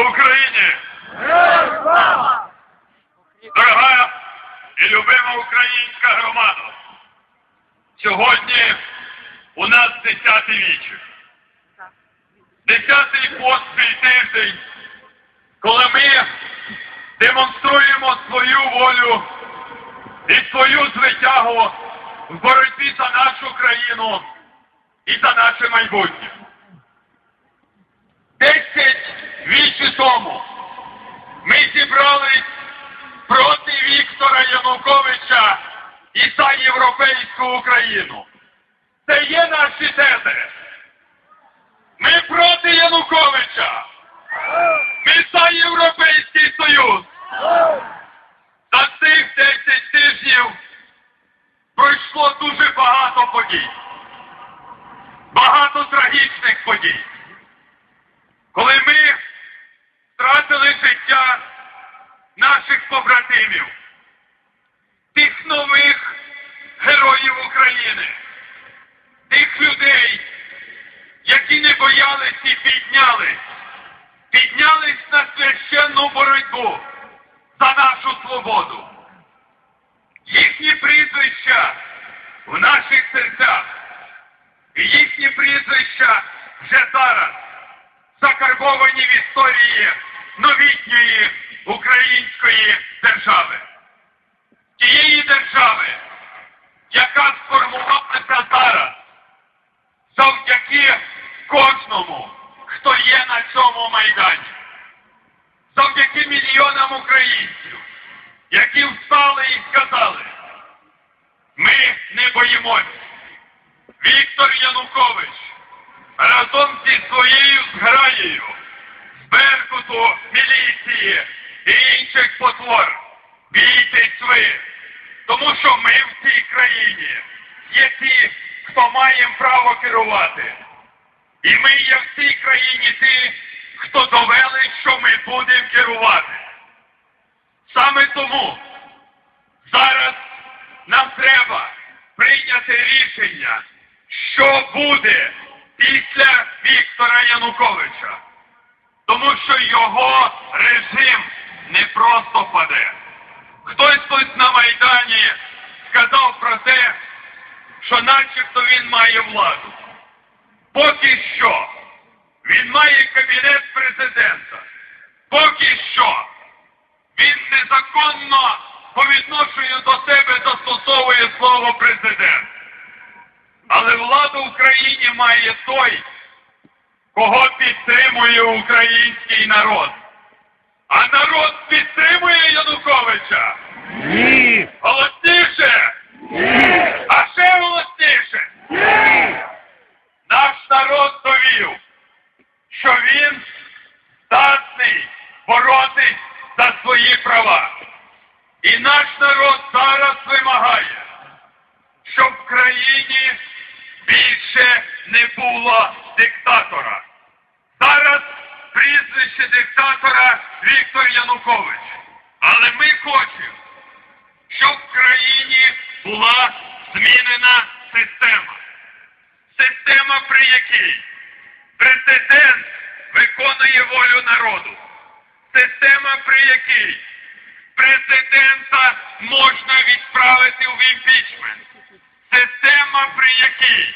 Україні! Дорога і любима українська громада! Сьогодні у нас десятий вічір. Десятий поспіль тиждень, коли ми демонструємо свою волю і свою звитягу в боротьбі за нашу країну і за наше майбутнє. Десять європейську Україну. Це є наші тези. Ми проти Януковича. Ми за Європейський Союз. За цих 10 тижнів пройшло дуже багато подій. Багато трагічних подій. Коли ми втратили життя наших побратимів, тих нових героїв України, тих людей, які не боялись і піднялись, піднялись на священну боротьбу за нашу свободу. Їхні прізвища в наших серцях, і їхні прізвища вже зараз закарбовані в історії новітньої української держави. Тієї держави, яка сформувалася зараз завдяки кожному, хто є на цьому майдані, завдяки мільйонам українців, які встали і сказали, ми не боїмось. Віктор Янукович разом зі своєю зграєю з Беркуту, міліції і інших потвор бійтесь ви, тому що ми в цій країні є ті, хто маємо право керувати. І ми є в цій країні ті, хто довели, що ми будемо керувати. Саме тому зараз нам треба прийняти рішення, що буде після Віктора Януковича. Тому що його режим не просто паде. Хтось тут на Майдані сказав про те, що начебто він має владу. Поки що він має кабінет президента. Поки що він незаконно по відношенню до себе застосовує слово президент. Але владу в Україні має той, кого підтримує український народ. А народ підтримує Януковича. Ні! Голосніше! Ні! А ще голосніше! Ні! Наш народ довів, що він здатний боротись за свої права. І наш народ зараз вимагає, щоб в країні більше не було диктатора. Зараз диктатора Віктор Янукович. Але ми хочемо, щоб в країні була змінена система. Система, при якій президент виконує волю народу. Система, при якій президента можна відправити в імпічмент. Система, при якій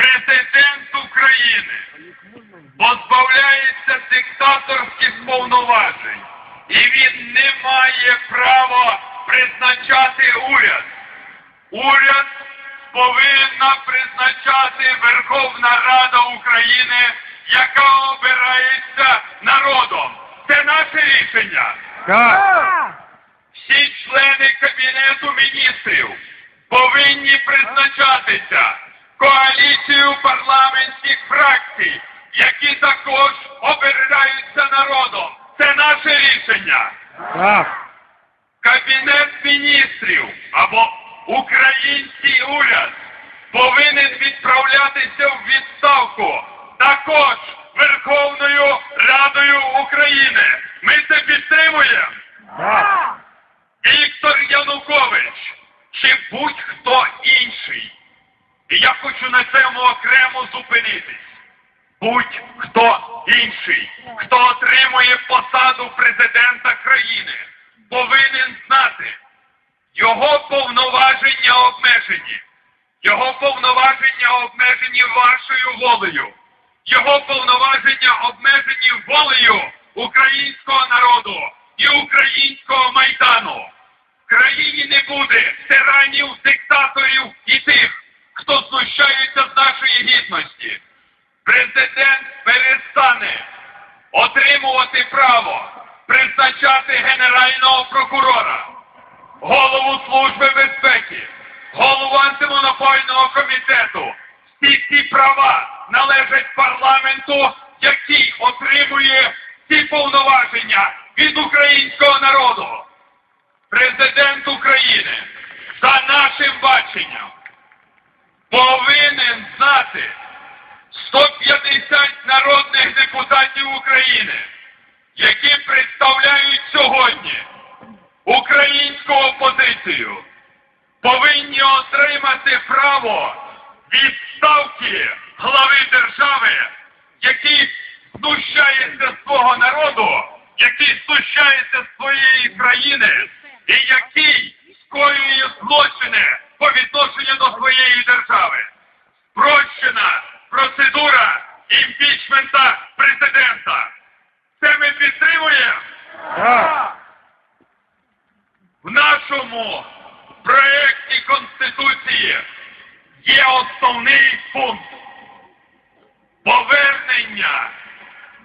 президент України позбавляється диктаторських повноважень, і він не має права призначати уряд. Уряд повинна призначати Верховна Рада України, яка обирається народом. Це наше рішення. Так! Всі члени Кабінету міністрів повинні призначатися коаліцією парламентських фракцій, які також обираються народом. Це наше рішення. Так! Кабінет міністрів або український уряд повинен відправлятися в відставку також Верховною Радою України. Ми це підтримуємо. Так! Віктор Янукович чи будь-хто інший. І я хочу на цьому окремо зупинитись. Будь-хто інший, хто отримує посаду президента країни, повинен знати, його повноваження обмежені, його повноваження обмежені вашою волею, його повноваження обмежені волею українського народу і українського майдану. В країні не буде тиранів, диктаторів і тих хто знущається з нашої гідності. Президент перестане отримувати право призначати генерального прокурора, голову Служби безпеки, голову антимонопольного комітету. Всі ці права належать парламенту, який отримує ці повноваження від українського народу. Президент України за нашим баченням повинен знати 150 народних депутатів України, які представляють сьогодні українську опозицію, повинні отримати право відставки глави держави, який знущається свого народу, який знущається своєї країни і який скоює злочини по відношенню до своєї держави. Спрощена процедура імпічмента президента. Це ми підтримуємо. В нашому проєкті Конституції є основний пункт повернення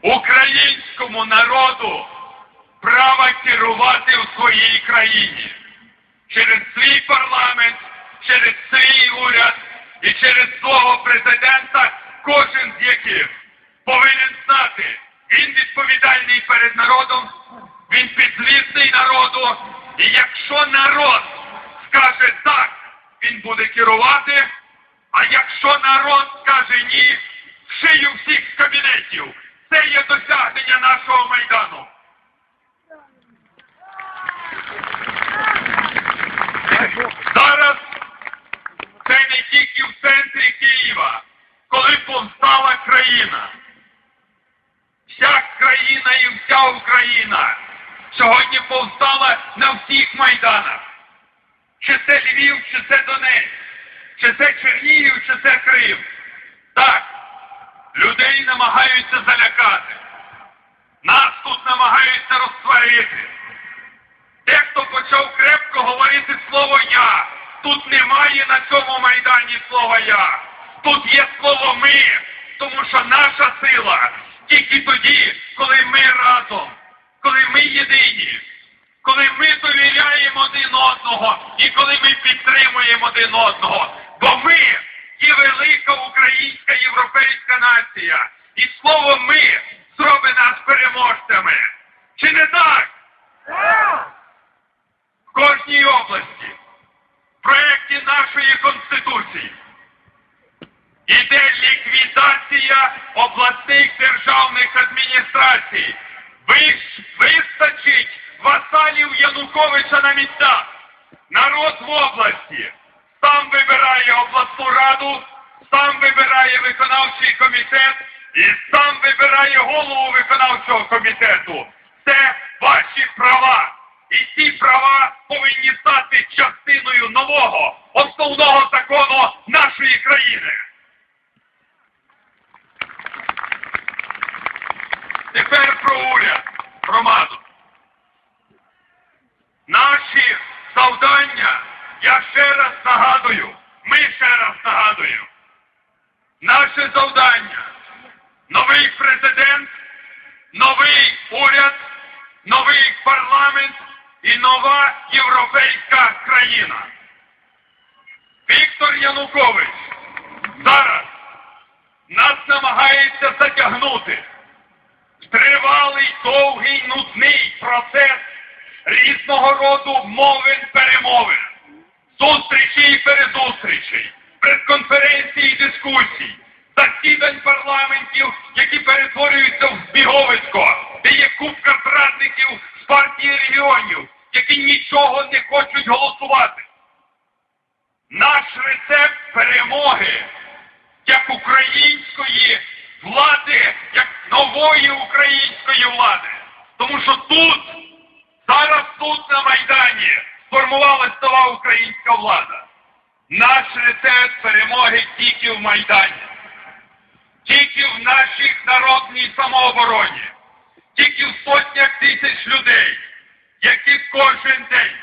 українському народу права керувати в своїй країні через свій парламент, через свій уряд і через свого президента, кожен з яких повинен знати, він відповідальний перед народом, він підзвісний народу, і якщо народ скаже так, він буде керувати, а якщо народ скаже ні, шию всіх з кабінетів. Це є досягнення нашого майдану. Це не тільки в центрі Києва, коли повстала країна. Вся країна і вся Україна сьогодні повстала на всіх майданах. Чи це Львів, чи це Донець, чи це Чернігів, чи це Крим. Так, людей намагаються залякати. Нас тут намагаються розсварити. Дехто почав крепко говорити слово я. Тут немає на цьому майдані слова я. Тут є слово ми, тому що наша сила тільки тоді, коли ми разом, коли ми єдині, коли ми довіряємо один одного і коли ми підтримуємо один одного. Бо ми є велика українська європейська нація. І слово ми зробить нас переможцями. Чи не так? в кожній області, проєкті нашої Конституції, іде ліквідація обласних державних адміністрацій. Вистачить васалів Януковича на місцях. Народ в області сам вибирає обласну раду, сам вибирає виконавчий комітет і сам вибирає голову виконавчого комітету. Це ваші права. І ці права повинні стати частиною нового основного закону нашої країни. Тепер про уряд, про МАДу. Наші завдання, я ще раз нагадую, ми ще раз нагадуємо. Наше завдання новий президент, новий уряд, новий парламент і нова європейська країна. Віктор Янукович зараз нас намагається тривалий, довгий, нудний процес різного роду мовин перемовин, зустрічей і перезустрічей, прес-конференцій і дискусій, засідань парламентів, які перетворюються в збіговисько, де є купка зрадників з партії регіонів, які нічого не хочуть голосувати. Наш рецепт перемоги як української влади, як нової української влади. Тому що тут, зараз тут на Майдані сформувалась нова українська влада. Наш рецепт перемоги тільки в Майдані, тільки в нашій народній самообороні, тільки в сотнях тисяч людей, які кожен день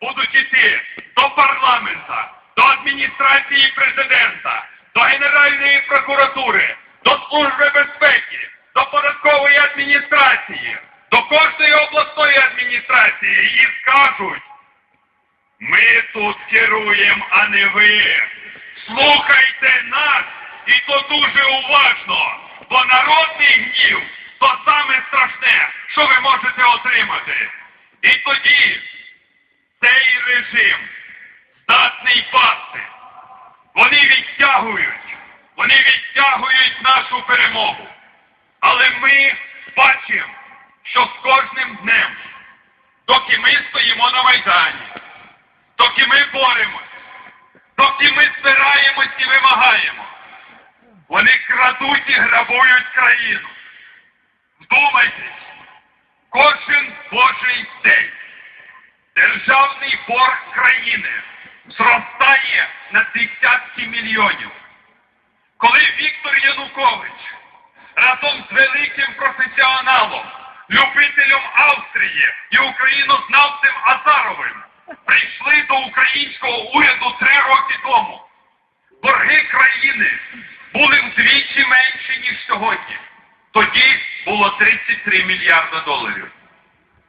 будуть іти до парламента, до адміністрації президента, до Генеральної прокуратури, до Служби безпеки, до податкової адміністрації, до кожної обласної адміністрації і скажуть. Ми тут керуємо, а не ви. Слухайте нас і то дуже уважно, бо народний гнів то саме страшне, що ви можете отримати. І тоді цей режим здатний пасти. Вони відтягують, нашу перемогу. Але ми бачимо, що з кожним днем, доки ми стоїмо на Майдані, доки ми боремось, доки ми збираємось і вимагаємо. Вони крадуть і грабують країну. Вдумайтесь, кожен божий день державний борг країни зростає на десятки мільйонів. Коли Віктор Янукович разом з великим професіоналом, любителем Австрії і українознавцем Азаровим прийшли до українського уряду три роки тому. Борги країни були вдвічі менші, ніж сьогодні. Тоді було 33 мільярда доларів.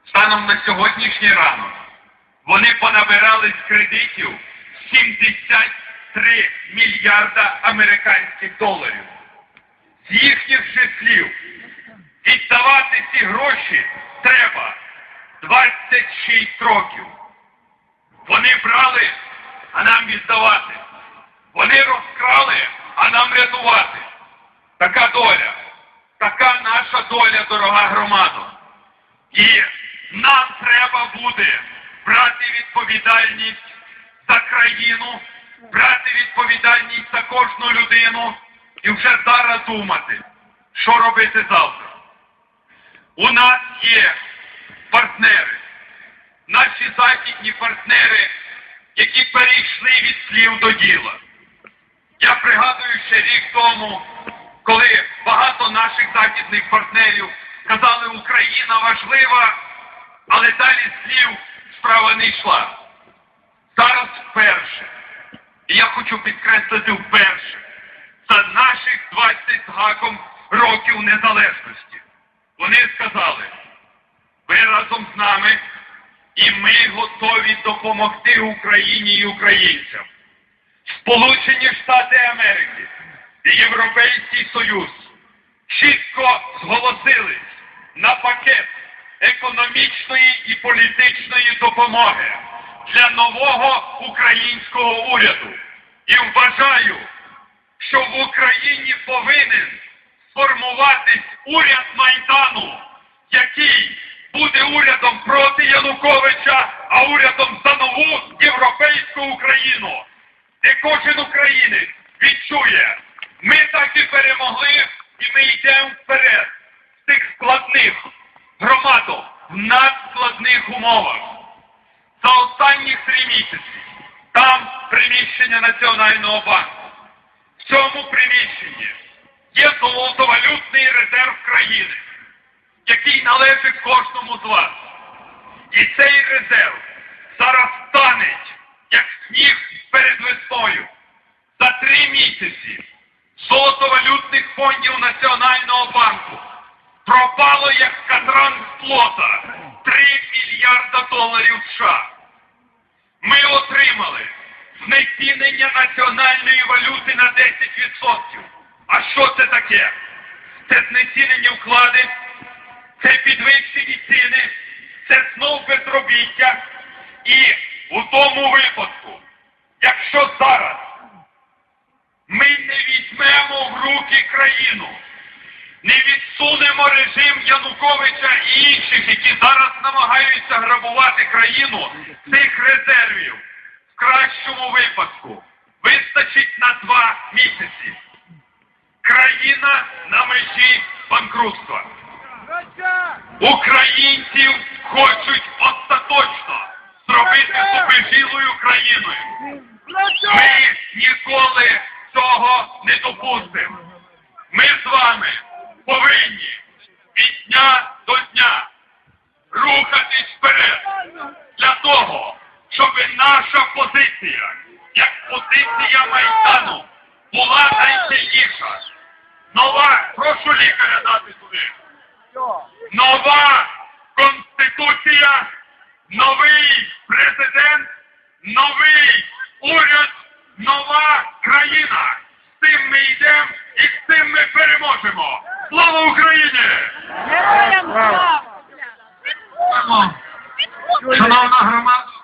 Станом на сьогоднішній ранок вони понабирали з кредитів 73 мільярда американських доларів. З їхніх же слів віддавати ці гроші треба 26 років. Вони брали, а нам віддавати. Вони розкрали, а нам рятувати. Така доля, така наша доля, дорога громада. І нам треба буде брати відповідальність за країну, брати відповідальність за кожну людину і вже зараз думати, що робити завтра. У нас є партнери, наші західні партнери, які перейшли від слів до діла. Я пригадую ще рік тому, коли багато наших західних партнерів казали, Україна важлива, але далі слів справа не йшла. Зараз вперше, хочу підкреслити вперше, за наших 20 з гаком років незалежності. Вони сказали, ви разом з нами, і ми готові допомогти Україні і українцям. Сполучені Штати Америки і Європейський Союз чітко зголосились на пакет економічної і політичної допомоги для нового українського уряду. І вважаю, що в Україні повинен сформуватись уряд Майдану, який буде урядом проти Януковича, а урядом за нову європейську Україну де кожен українець відчує, ми так і перемогли, і ми йдемо вперед в цих складних громадах, в надскладних умовах. За останні три місяці там приміщення Національного банку. В цьому приміщенні є золотовалютний резерв країни, який належить кожному з вас. І цей резерв зараз стане, як сніг перед весною. За три місяці золотовалютних фондів Національного банку пропало як катран з плота 3 мільярда доларів США. Ми отримали знецінення національної валюти на 10%. А що це таке? Це знецінені вклади, це підвищені ціни, це знов безробіття. І у тому випадку, якщо зараз ми не візьмемо в руки країну, не відсунемо режим Януковича і інших, які зараз намагаються грабувати країну, цих резервів кращому випадку вистачить на два місяці. Країна на межі банкрутства. Українців хочуть остаточно зробити зубожілою країною. Ми ніколи цього не допустимо. Ми з вами повинні від дня до дня рухатись вперед для того, щоб наша позиція, як позиція майдану, була найсильніша. Нова, прошу лікаря дати туди. Нова конституція, новий президент, новий уряд, нова країна. З тим ми йдемо і з тим ми переможемо. Слава Україні! Шановна громада!